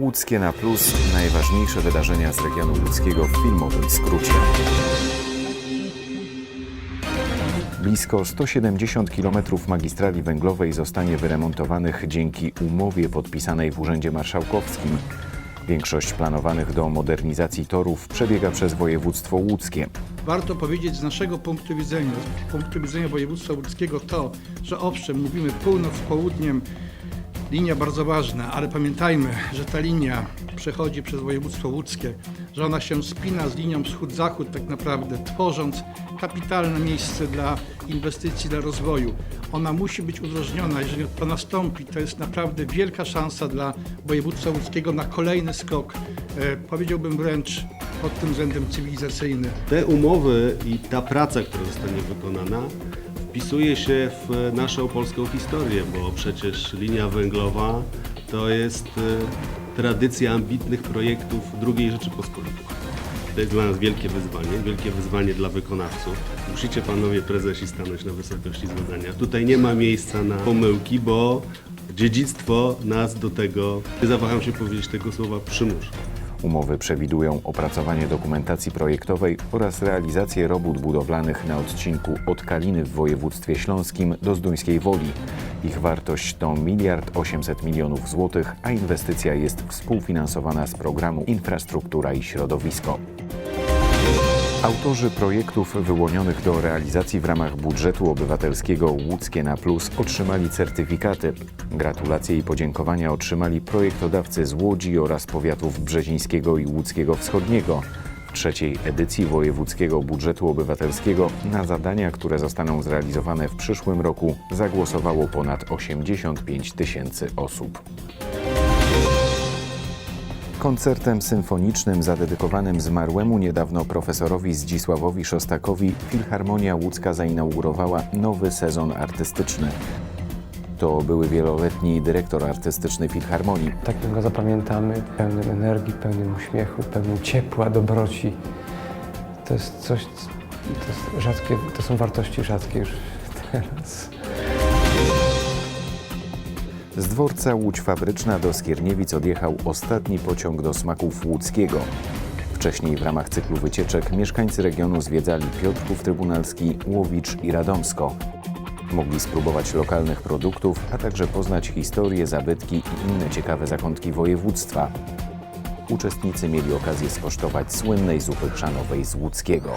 Łódzkie na plus najważniejsze wydarzenia z regionu łódzkiego w filmowym skrócie. Blisko 170 km magistrali węglowej zostanie wyremontowanych dzięki umowie podpisanej w Urzędzie Marszałkowskim. Większość planowanych do modernizacji torów przebiega przez województwo łódzkie. Warto powiedzieć z naszego punktu widzenia, z punktu widzenia województwa łódzkiego to, że owszem, mówimy północ, południem, linia bardzo ważna, ale pamiętajmy, że ta linia przechodzi przez województwo łódzkie, że ona się spina z linią wschód-zachód tak naprawdę, tworząc kapitalne miejsce dla inwestycji, dla rozwoju. Ona musi być udrożniona, jeżeli to nastąpi, to jest naprawdę wielka szansa dla województwa łódzkiego na kolejny skok, e, powiedziałbym wręcz pod tym względem cywilizacyjny. Te umowy i ta praca, która zostanie wykonana, wpisuje się w naszą polską historię, bo przecież linia węglowa to jest e, tradycja ambitnych projektów II Rzeczypospolitej. To jest dla nas wielkie wyzwanie, wielkie wyzwanie dla wykonawców. Musicie panowie prezesi stanąć na wysokości zadania. Tutaj nie ma miejsca na pomyłki, bo dziedzictwo nas do tego, nie zawaham się powiedzieć tego słowa, przymusza. Umowy przewidują opracowanie dokumentacji projektowej oraz realizację robót budowlanych na odcinku od Kaliny w województwie śląskim do Zduńskiej Woli. Ich wartość to miliard 800 milionów złotych, a inwestycja jest współfinansowana z programu Infrastruktura i Środowisko. Autorzy projektów wyłonionych do realizacji w ramach budżetu obywatelskiego Łódzkie na Plus otrzymali certyfikaty. Gratulacje i podziękowania otrzymali projektodawcy z Łodzi oraz powiatów brzezińskiego i łódzkiego wschodniego. Trzeciej edycji wojewódzkiego budżetu obywatelskiego na zadania, które zostaną zrealizowane w przyszłym roku zagłosowało ponad 85 tysięcy osób. Koncertem symfonicznym zadedykowanym zmarłemu niedawno profesorowi Zdzisławowi Szostakowi Filharmonia Łódzka zainaugurowała nowy sezon artystyczny. To były wieloletni dyrektor artystyczny Filharmonii. Takim go zapamiętamy, pełnym energii, pełnym uśmiechu, pełnym ciepła, dobroci. To jest coś, to, jest rzadkie, to są wartości rzadkie już teraz. Z dworca Łódź Fabryczna do Skierniewic odjechał ostatni pociąg do smaków łódzkiego. Wcześniej w ramach cyklu wycieczek mieszkańcy regionu zwiedzali Piotrków Trybunalski, Łowicz i Radomsko. Mogli spróbować lokalnych produktów, a także poznać historię, zabytki i inne ciekawe zakątki województwa. Uczestnicy mieli okazję skosztować słynnej zupy chrzanowej z łódzkiego.